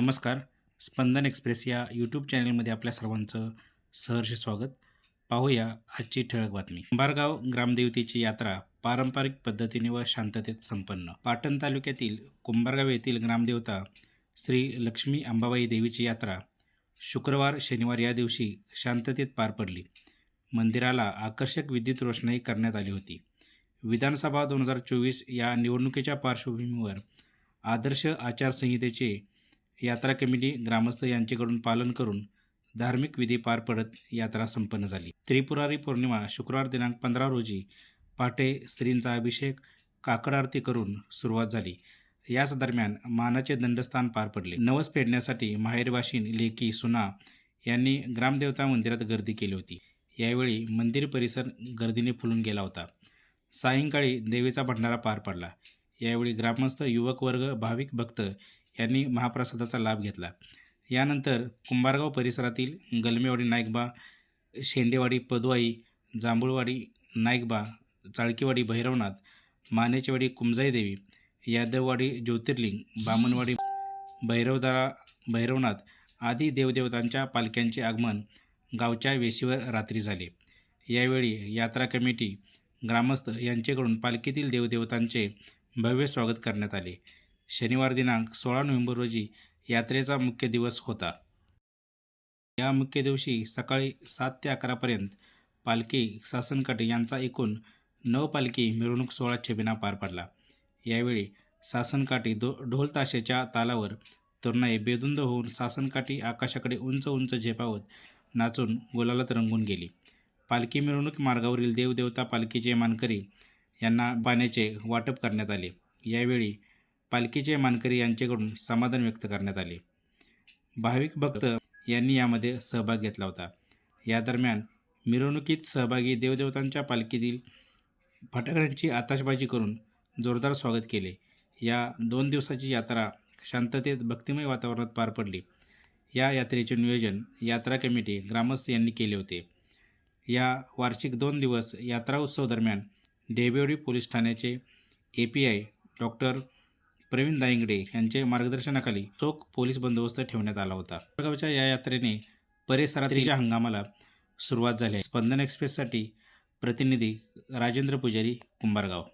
नमस्कार. स्पंदन एक्सप्रेस या यूट्यूब चॅनलमध्ये आपल्या सर्वांचं सहर्ष स्वागत. पाहूया आजची ठळक बातमी. कुंभारगाव ग्रामदेवतेची यात्रा पारंपरिक पद्धतीने व शांततेत संपन्न. पाटण तालुक्यातील कुंभारगाव येथील ग्रामदेवता श्री लक्ष्मी अंबाबाई देवीची यात्रा शुक्रवार शनिवार या दिवशी शांततेत पार पडली. मंदिराला आकर्षक विद्युत रोषणाई करण्यात आली होती. विधानसभा दोन हजार चोवीस या निवडणुकीच्या पार्श्वभूमीवर आदर्श आचारसंहितेचे यात्रा कमिटी ग्रामस्थ यांच्याकडून पालन करून धार्मिक विधी पार पडत यात्रा संपन्न झाली. त्रिपुरारी पौर्णिमा शुक्रवार दिनांक पंधरा रोजी पहाटे श्रींचा अभिषेक काकड आरती करून सुरुवात झाली. याच दरम्यान मानाचे दंडस्थान पार पडले. नवस फेडण्यासाठी माहेरवाशीन लेकी सुना यांनी ग्रामदेवता मंदिरात गर्दी केली होती. यावेळी मंदिर परिसर गर्दीने फुलून गेला होता. सायंकाळी देवीचा भंडारा पार पडला. यावेळी ग्रामस्थ युवक वर्ग भाविक भक्त यांनी महाप्रसादाचा लाभ घेतला. यानंतर कुंभारगाव परिसरातील गलमेवाडी नायकबा शेंडेवाडी पदवाई जांभूळवाडी नाईकबा चाळकीवाडी भैरवनाथ मानेचेवाडी कुंजाईदेवी यादववाडी ज्योतिर्लिंग बामणवाडी भैरवदारा भैरवनाथ आदी देवदेवतांच्या पालख्यांचे आगमन गावच्या वेशीवर रात्री झाले. यावेळी यात्रा कमिटी ग्रामस्थ यांच्याकडून पालखीतील देवदेवतांचे भव्य स्वागत करण्यात आले. शनिवार दिनांक सोळा नोव्हेंबर रोजी यात्रेचा मुख्य दिवस होता. या मुख्य दिवशी सकाळी सात ते अकरापर्यंत पालखी सासनकाठी यांचा एकूण नऊ पालखी मिरवणूक सोहळा छबिना पार पडला. यावेळी सासनकाठी दो ढोल ताशेच्या तालावर तरुणाई बेदुंद होऊन सासनकाठी आकाशाकडे उंच उंच झेपावत नाचून गुलालात रंगून गेली. पालखी मिरवणूक मार्गावरील देवदेवता पालखीचे मानकरी यांना पाण्याचे वाटप करण्यात आले. यावेळी पालखीचे मानकरी यांच्याकडून समाधान व्यक्त करण्यात आले. भाविक भक्त यांनी यामध्ये सहभाग घेतला होता. या दरम्यान मिरवणुकीत सहभागी देवदेवतांच्या पालखीतील फटाक्यांची आताशबाजी करून जोरदार स्वागत केले. या दोन दिवसाची यात्रा शांततेत भक्तिमय वातावरणात पार पडली. या यात्रेचे नियोजन यात्रा कमिटी ग्रामस्थ यांनी केले होते. या वार्षिक दोन दिवस यात्रा उत्सव दरम्यान डेबेवडी पोलीस ठाण्याचे A P I doctor Pravin Dayangade यांचे मार्गदर्शनाखाली चोख पोलीस बंदोबस्त ठेवण्यात आला होता गावच्या या यात्रेने परिसरातील हंगामाला सुरुवात झाली आहे. स्पंदन एक्सप्रेससाठी प्रतिनिधी राजेंद्र पुजारी कुंभारगाव